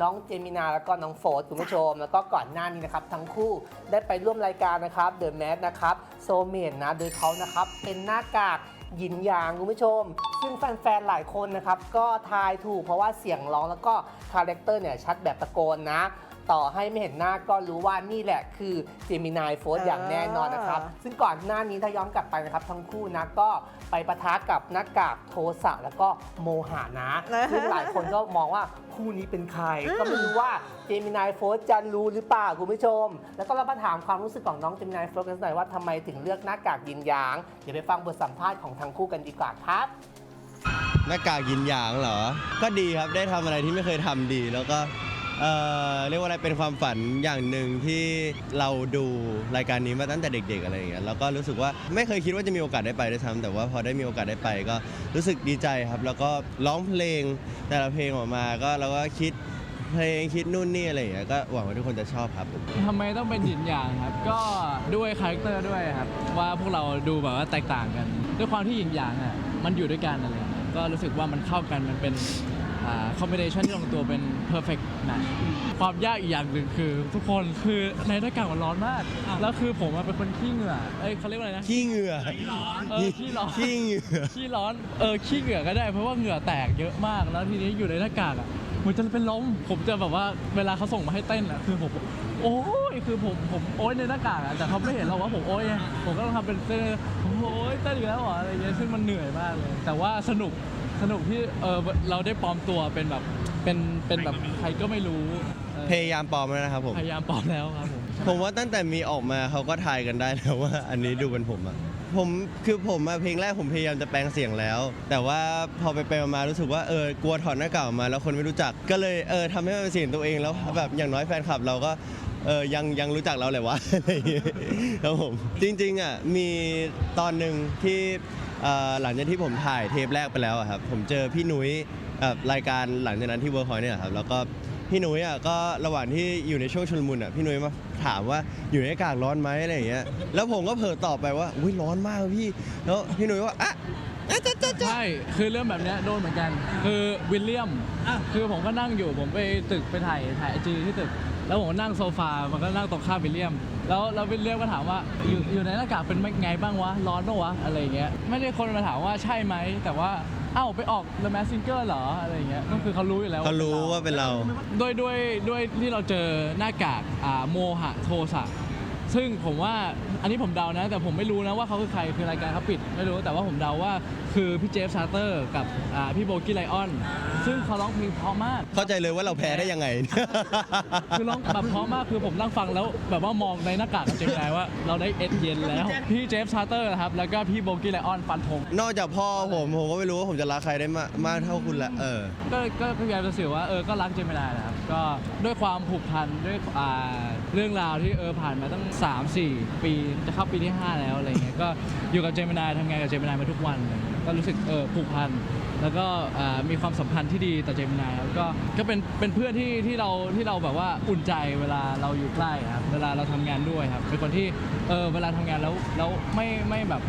น้องเจมินาแล้วก็น้องโฟร์คุณผู้ชม แล้วก็ก่อนหน้านี้นะครับทั้งคู่ได้ไปร่วมรายการนะครับเดอะแมสนะครับโซเมนนะโดยเขานะครับเป็นหน้ากากหยินหยางคุณผู้ชม ซึ่งแฟนๆ หลายคนนะครับ ก็ทายถูกเพราะว่าเสียงร้องแล้วก็คาแรคเตอร์เนี่ยชัดแบบตะโกนนะ ต่อให้ไม่เห็นหน้าก็รู้ว่านี่แหละคือเจมินายโฟร์อย่างแน่นอนนะครับ ซึ่งก่อนหน้านี้ถ้าย้อนกลับไปนะครับ ทั้งคู่นะก็ไปปะทะกับหน้ากากโทสะแล้วก็โมหานะ ซึ่งหลายคนก็มองว่าคู่นี้เป็นใคร ก็ไม่รู้ว่าเจมินายโฟร์จะรู้หรือเปล่าคุณผู้ชม แล้วก็เรามาถามความรู้สึกของน้องเจมินายโฟร์กันสักหน่อยว่าทำไมถึงเลือกหน้ากากยินยางเดี๋ยวไปฟังบทสัมภาษณ์ของทั้งคู่กันดีกว่าครับหน้ากากยินหยางเหรอ ก็ดีครับ ได้ทำอะไรที่ไม่เคยทำดี แล้วก็ เอ่อเรียกว่าอะไรเป็นความฝันอย่างหนึ่งที่เราดูรายการนี้มาตั้งแต่เด็กๆอะไรอย่างเงี้ยแล้วก็รู้สึกว่าไม่เคยคิดว่าจะมีโอกาสได้ไปด้วยซ้ำแต่ว่าพอได้มีโอกาสได้ไปก็รู้สึกดีใจครับ แล้วก็ร้องเพลงแต่ละเพลงออกมาก็เราก็คิดเพลงคิดนู่นนี่อะไรอย่างเงี้ยก็หวังว่าทุกคนจะชอบครับทำไมต้องเป็นหยินหยางครับ ก็ด้วยคาแรคเตอร์ด้วยครับ ว่าพวกเราดูแบบว่าแตกต่างกัน ด้วยความที่หยินหยางอะมันอยู่ด้วยกันอะไรอย่างเงี้ยก็รู้สึกว่ามันเข้ากันมันเป็น คอมบิเนชันที่ลงตัวเป็น perfect match ความยากอีกอย่างหนึ่งคือ ทุกคนคือในหน้ากากมันร้อนมาก แล้วคือผมอะเป็นคนขี้เหงื่อเอ้ยเขาเรียกว่าอะไรนะ ขี้เหงื่อเออขี้ร้อน ขี้เหงื่อ ขี้ร้อน เออ ขี้เหงื่อก็ได้ เพราะว่าเหงื่อแตกเยอะมาก แล้วทีนี้อยู่ในหน้ากากอะเหมันจะเป็นลม ผมจะแบบว่าเวลาเขาส่งมาให้เต้นอะ คือผม โอ้ย คือผม ผมโอ้ยในหน้ากากอะ แต่เขาไม่เห็นหรอกว่าผมโอ้ยไงผมก็ต้องทำเป็นเต้นโอ้ยเต้นอีกแล้วเหรอ อะไรเงี้ย ซึ่งมันเหนื่อยมากเลย แต่ว่าสนุก สนุกที่เออเราได้ปลอมตัวเป็นแบบเป็นเป็นแบบใครก็ไม่รู้เออพยายามปลอมแล้วนะครับผม พยายามปลอมแล้วครับผมผมว่าตั้งแต่มีออกมาเขาก็ทายกันได้แล้วว่า อันนี้ดูเป็นผมอะผมคือผมอะเพลงแรกผมพยายามจะแปลงเสียงแล้ว แต่ว่าพอไปไปมาๆรู้สึกว่าเออกลัวถอดหน้ากากออกมา แล้วคนไม่รู้จักก็เลยเออทำให้มันเป็นเสียงตัวเองแล้วแบบอย่างน้อยแฟนคลับเราก็เออยังยังรู้จักเราเลยวะ อะไรอย่างเงี้ยครับผมจริงๆอะมีตอนหนึ่งที่ เอ่อหลังจากที่ผมถ่ายเทปแรกไปแล้วอะครับผมเจอพี่นุ้ยเอ่อรายการหลังจากนั้นที่เวิร์คพอยเนี่ยครับแล้วก็พี่นุ้ยอะก็ระหว่างที่อยู่ในช่วงชุลมุนอะพี่นุ้ยมาถามว่าอยู่ในอากาศร้อนไหมอะไรอย่างเงี้ยแล้วผมก็เผลอตอบไปว่าอุ้ยร้อนมากพี่แล้วพี่นุ้ยว่าอะอะจะจะจะ ใช่ คือเรื่องแบบเนี้ยโดนเหมือนกัน คือวิลเลียม คือผมก็นั่งอยู่ ผมไปตึกไปถ่ายถ่ายไอจีที่ตึก แล้วผมก็นั่งโซฟา มันก็นั่งตรงข้ามวิลเลียม แล้วแล้ววิลเลียมก็ถามว่าอยู่อยู่ในหน้ากากเป็นไงบ้างวะ ร้อนปะวะ อะไรอย่างเงี้ย ไม่ได้คนมาถามว่าใช่ไหม แต่ว่า เอ้าไปออก The Mask Singer เหรอ อะไรอย่างเงี้ย ก็คือเขารู้อยู่แล้วเขารู้ว่าเป็นเรา ด้วยด้วยด้วยที่เราเจอหน้ากากอ่าโมหะโทสะ ซึ่งผมว่าอันนี้ผมเดานะ แต่ผมไม่รู้นะว่าเขาคือใครคือรายการเขาปิด ไม่รู้แต่ว่าผมเดาว่าคือพี่เจฟชาร์เตอร์กับอ่าพี่โบกี้ไลออน ซึ่งเขาร้องเพลงเพราะมาก เข้าใจเลยว่าเราแพ้ได้ยังไง คือร้องแบบเพราะมากคือผมนั่งฟังแล้ว แบบว่ามองในหน้ากากกับเจมส์ไลว่าเราได้เอ็ดเย็นแล้ว พี่เจฟชาร์เตอร์นะครับแล้วก็พี่โบกี้ไลออนฟันธงนอกจากพ่อผมผมก็ไม่รู้ว่าผมจะรักใครได้มากมากเท่าคุณละเออ ก็ก็พยายามจะสื่อว่าเออก็รักเจมินายนะครับก็ด้วยความผูกพันด้วยอ่าเรื่องราวที่เออผ่านมาตั้ง3 4 ปีจะเข้าปีที่ 5 แล้วอะไรเงี้ยก็อยู่กับเจมินายทำงานกับเจมินายมาทุกวันเงี้ยก็รู้สึกเออผูกพันแล้วก็อ่ามีความสัมพันธ์ที่ดีต่อเจมินายครับก็ก็เป็นเป็นเพื่อนที่ที่เราที่เราแบบว่าอุ่นใจเวลาเราอยู่ใกล้ครับเวลาเราทำงานด้วยครับเป็นคนที่เออเวลาทำงานแล้วแล้วไม่ไม่แบบ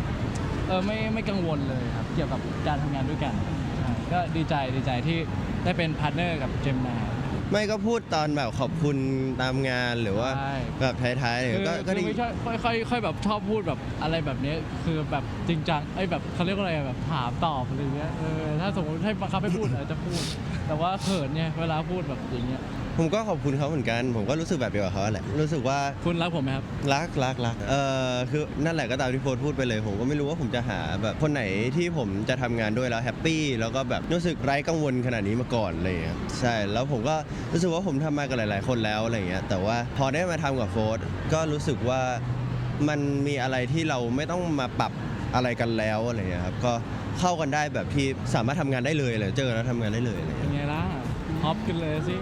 เออไม่ไม่กังวลเลยครับเกี่ยวกับการทำงานด้วยกันใช่ก็ดีใจดีใจที่ได้เป็นพาร์ทเนอร์กับเจมินาย ไม่ก็พูดตอนแบบขอบคุณตามงานหรือว่าใช่ แบบท้ายๆเนี่ยคือก็ก็คือดี ไม่ใช่ค่อยค่อยค่อยแบบชอบพูดแบบอะไรแบบนี้คือแบบจริงจังไอ้ยแบบเขาเรียกว่าอะไรอะแบบถามตอบอะไรเงี้ยเออถ้าสมมติให้บังคับให้พูดอาจจะพูด แต่ว่าเขินเนี่ยเวลาพูดแบบอย่างเงี้ย ผมก็ขอบคุณเขาเหมือนกัน ผมก็รู้สึกแบบเดียวกับเขาแหละ รู้สึกว่าคุณรักผมไหมครับ รักรักรักเออคือนั่นแหละก็ตามที่โฟนพูดไปเลย ผมก็ไม่รู้ว่าผมจะหาแบบคนไหนที่ผมจะทำงานด้วยแล้วแฮปปี้แล้วก็แบบรู้สึกไร้กังวลขนาดนี้มาก่อนอะไรอย่างเงี้ยใช่แล้วผมก็รู้สึกว่าผมทำมากับหลาย ๆ คนแล้วอะไรอย่างเงี้ยแต่ว่าพอได้มาทำกับโฟนก็รู้สึกว่ามันมีอะไรที่เราไม่ต้องมาปรับอะไรกันแล้วอะไรอย่างเงี้ยครับก็เข้ากันได้แบบที่สามารถทำงานได้เลยเลยเจอกันแล้วทำงานได้เลยอะไรอย่างเป็เงี้ยนไงล่ะฮอปกันเลยสิ